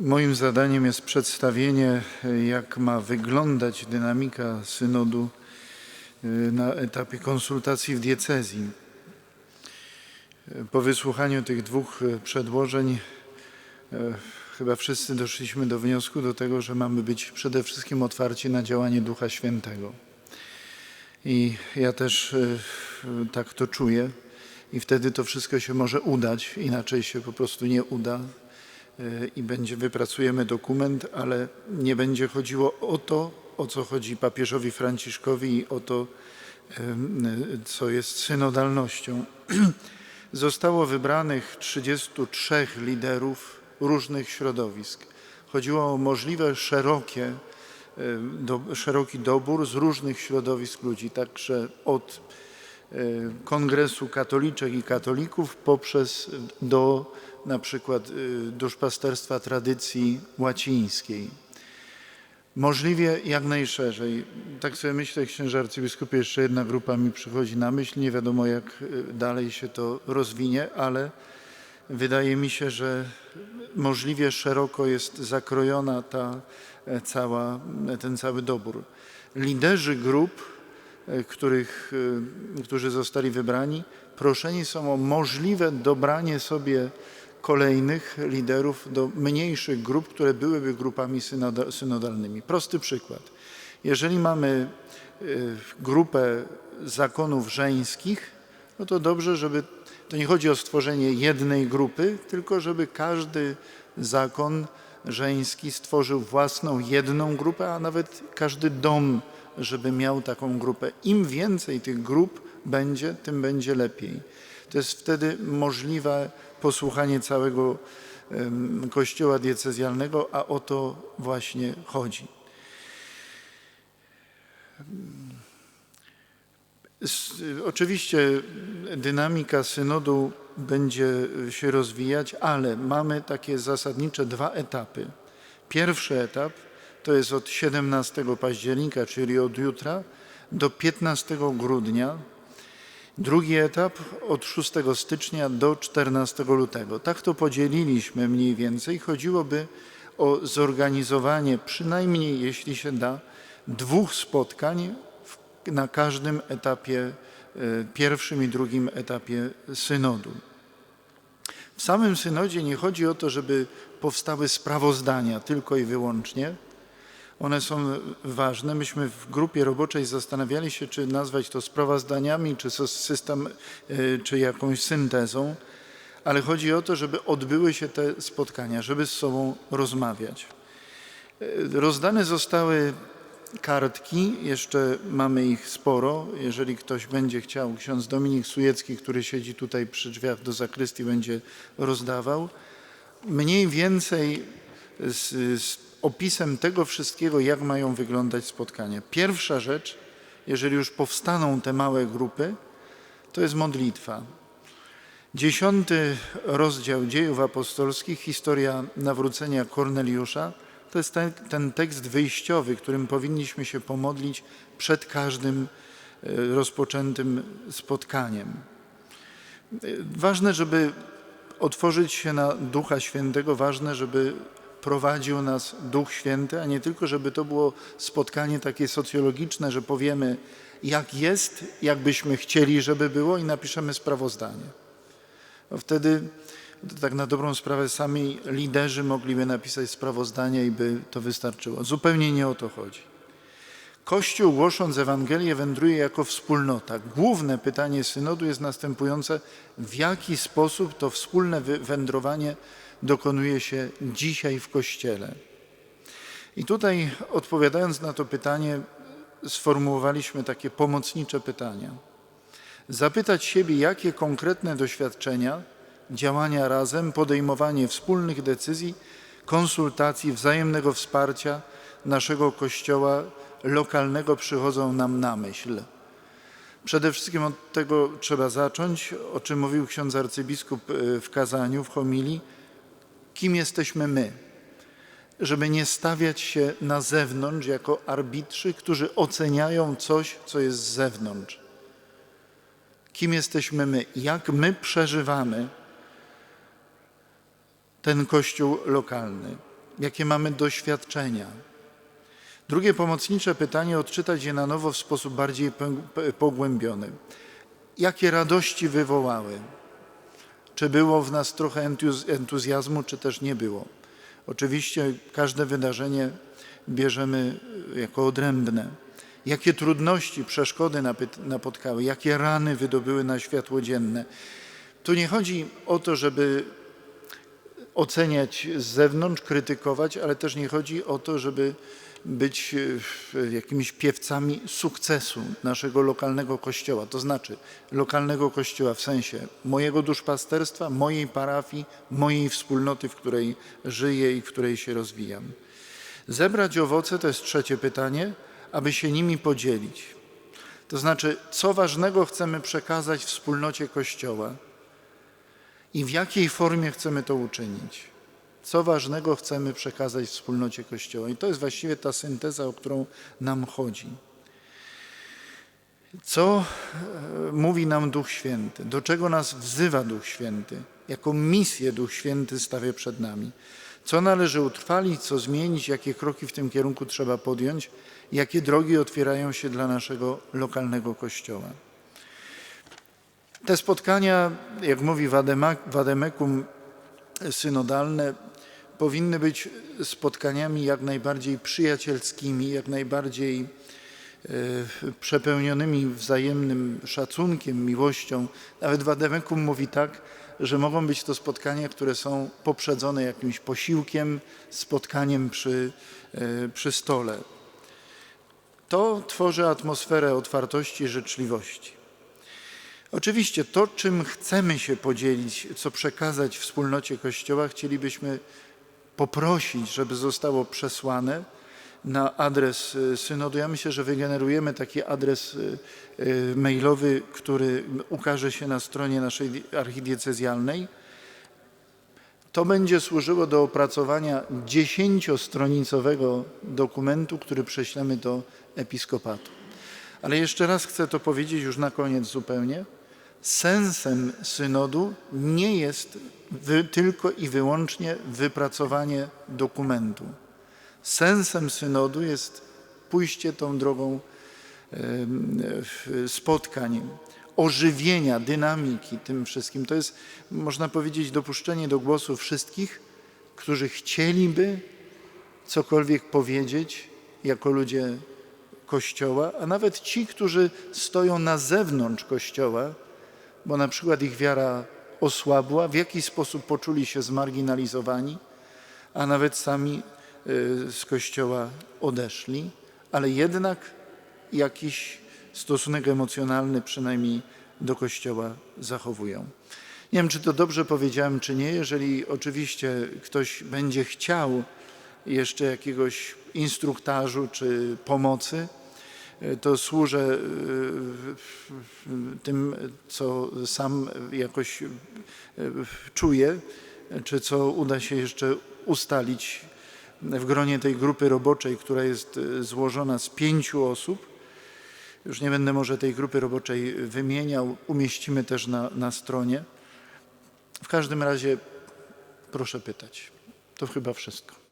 Moim zadaniem jest przedstawienie, jak ma wyglądać dynamika synodu y, na etapie konsultacji w diecezji. Po wysłuchaniu tych dwóch y, przedłożeń y, chyba wszyscy doszliśmy do wniosku do tego, że mamy być przede wszystkim otwarci na działanie Ducha Świętego. I ja też tak to czuję. I wtedy to wszystko się może udać, inaczej się po prostu nie uda i będzie, wypracujemy dokument, ale nie będzie chodziło o to, o co chodzi papieżowi Franciszkowi i o to, co jest synodalnością. Zostało wybranych 33 liderów różnych środowisk. Chodziło o możliwe szerokie, do, szeroki dobór z różnych środowisk ludzi, także od Kongresu Katoliczek i Katolików poprzez do na przykład y, duszpasterstwa tradycji łacińskiej. Możliwie jak najszerzej. Tak sobie myślę, księże arcybiskupie, jeszcze jedna grupa mi przychodzi na myśl. Nie wiadomo, jak y, dalej się to rozwinie, ale wydaje mi się, że możliwie szeroko jest zakrojona ta e, cała, ten cały dobór. Liderzy grup, e, których, e, którzy zostali wybrani, proszeni są o możliwe dobranie sobie kolejnych liderów do mniejszych grup, które byłyby grupami synoda- synodalnymi. Prosty przykład. Jeżeli mamy y, grupę zakonów żeńskich, no to dobrze, żeby to nie chodzi o stworzenie jednej grupy, tylko żeby każdy zakon żeński stworzył własną jedną grupę, a nawet każdy dom, żeby miał taką grupę. Im więcej tych grup będzie, tym będzie lepiej. To jest wtedy możliwe posłuchanie całego kościoła diecezjalnego, a o to właśnie chodzi. Oczywiście dynamika synodu będzie się rozwijać, ale mamy takie zasadnicze dwa etapy. Pierwszy etap to jest od 17 października, czyli od jutra, do 15 grudnia. Drugi etap od 6 stycznia do 14 lutego. Tak to podzieliliśmy mniej więcej. Chodziłoby o zorganizowanie, przynajmniej jeśli się da, dwóch spotkań na każdym etapie, e, pierwszym i drugim etapie synodu. W samym synodzie nie chodzi o to, żeby powstały sprawozdania tylko i wyłącznie. One są ważne. Myśmy w grupie roboczej zastanawiali się, czy nazwać to sprawozdaniami, czy system, e, czy jakąś syntezą, ale chodzi o to, żeby odbyły się te spotkania, żeby z sobą rozmawiać. E, Rozdane zostały kartki, jeszcze mamy ich sporo. Jeżeli ktoś będzie chciał, ksiądz Dominik Sujecki, który siedzi tutaj przy drzwiach do zakrystii, będzie rozdawał. Mniej więcej z, z opisem tego wszystkiego, jak mają wyglądać spotkania. Pierwsza rzecz, jeżeli już powstaną te małe grupy, to jest modlitwa. Dziesiąty rozdział dziejów apostolskich, historia nawrócenia Korneliusza, to jest ten, ten tekst wyjściowy, którym powinniśmy się pomodlić przed każdym e, rozpoczętym spotkaniem. E, Ważne, żeby otworzyć się na Ducha Świętego, ważne, żeby prowadził nas Duch Święty, a nie tylko, żeby to było spotkanie takie socjologiczne, że powiemy, jak jest, jak byśmy chcieli, żeby było i napiszemy sprawozdanie. No wtedy tak na dobrą sprawę sami liderzy mogliby napisać sprawozdanie i by to wystarczyło. Zupełnie nie o to chodzi. Kościół głosząc Ewangelię wędruje jako wspólnota. Główne pytanie synodu jest następujące: w jaki sposób to wspólne wędrowanie dokonuje się dzisiaj w Kościele? I tutaj odpowiadając na to pytanie, sformułowaliśmy takie pomocnicze pytania. Zapytać siebie, jakie konkretne doświadczenia, działania razem, podejmowanie wspólnych decyzji, konsultacji, wzajemnego wsparcia naszego Kościoła lokalnego przychodzą nam na myśl. Przede wszystkim od tego trzeba zacząć, o czym mówił ksiądz arcybiskup e, w kazaniu, w homilii. Kim jesteśmy my? Żeby nie stawiać się na zewnątrz jako arbitrzy, którzy oceniają coś, co jest z zewnątrz. Kim jesteśmy my? Jak my przeżywamy ten kościół lokalny? jakie mamy doświadczenia. Drugie pomocnicze pytanie, odczytać je na nowo w sposób bardziej pogłębiony. Jakie radości wywołały? Czy było w nas trochę entuz- entuzjazmu, czy też nie było? Oczywiście każde wydarzenie bierzemy y, jako odrębne. Jakie trudności, przeszkody napotkały, jakie rany wydobyły na światło dzienne. Tu nie chodzi o to, żeby oceniać z zewnątrz, krytykować, ale też nie chodzi o to, żeby być e, jakimiś piewcami sukcesu naszego lokalnego kościoła, to znaczy lokalnego kościoła w sensie mojego duszpasterstwa, mojej parafii, mojej wspólnoty, w której żyję i w której się rozwijam. Zebrać owoce to jest trzecie pytanie, aby się nimi podzielić. To znaczy, co ważnego chcemy przekazać wspólnocie Kościoła i w jakiej formie chcemy to uczynić. Co ważnego chcemy przekazać wspólnocie Kościoła. I to jest właściwie ta synteza, o którą nam chodzi. Co e, mówi nam Duch Święty? Do czego nas wzywa Duch Święty? Jaką misję Duch Święty stawia przed nami? Co należy utrwalić, co zmienić, jakie kroki w tym kierunku trzeba podjąć, jakie drogi otwierają się dla naszego lokalnego Kościoła? Te spotkania, jak mówi Wademekum, synodalne powinny być spotkaniami jak najbardziej przyjacielskimi, jak najbardziej e, przepełnionymi wzajemnym szacunkiem, miłością. Nawet Wademekum mówi tak, że mogą być to spotkania, które są poprzedzone jakimś posiłkiem, spotkaniem przy, e, przy stole. To tworzy atmosferę otwartości życzliwości. Oczywiście to, czym chcemy się podzielić, co przekazać wspólnocie Kościoła, chcielibyśmy poprosić, żeby zostało przesłane na adres y, synodu. Ja myślę, że wygenerujemy taki adres y, y, mailowy, który ukaże się na stronie naszej di- archidiecezjalnej. To będzie służyło do opracowania dziesięciostronicowego dokumentu, który prześlemy do episkopatu. Ale jeszcze raz chcę to powiedzieć już na koniec zupełnie. Sensem synodu nie jest wy, tylko i wyłącznie wypracowanie dokumentu. Sensem synodu jest pójście tą drogą spotkań, ożywienia, dynamiki tym wszystkim. To jest, można powiedzieć, dopuszczenie do głosu wszystkich, którzy chcieliby cokolwiek powiedzieć jako ludzie Kościoła, a nawet ci, którzy stoją na zewnątrz Kościoła, bo na przykład ich wiara osłabła, w jakiś sposób poczuli się zmarginalizowani, a nawet sami y, z Kościoła odeszli, ale jednak jakiś stosunek emocjonalny przynajmniej do Kościoła zachowują. Nie wiem, czy to dobrze powiedziałem, czy nie. Jeżeli oczywiście ktoś będzie chciał jeszcze jakiegoś instruktażu czy pomocy, to służę w- tym, co sam jakoś y, czuję, czy co uda się jeszcze ustalić w gronie tej grupy roboczej, która jest złożona z pięciu osób. Już nie będę może tej grupy roboczej wymieniał, umieścimy też na, na stronie. W każdym razie proszę pytać. To chyba wszystko.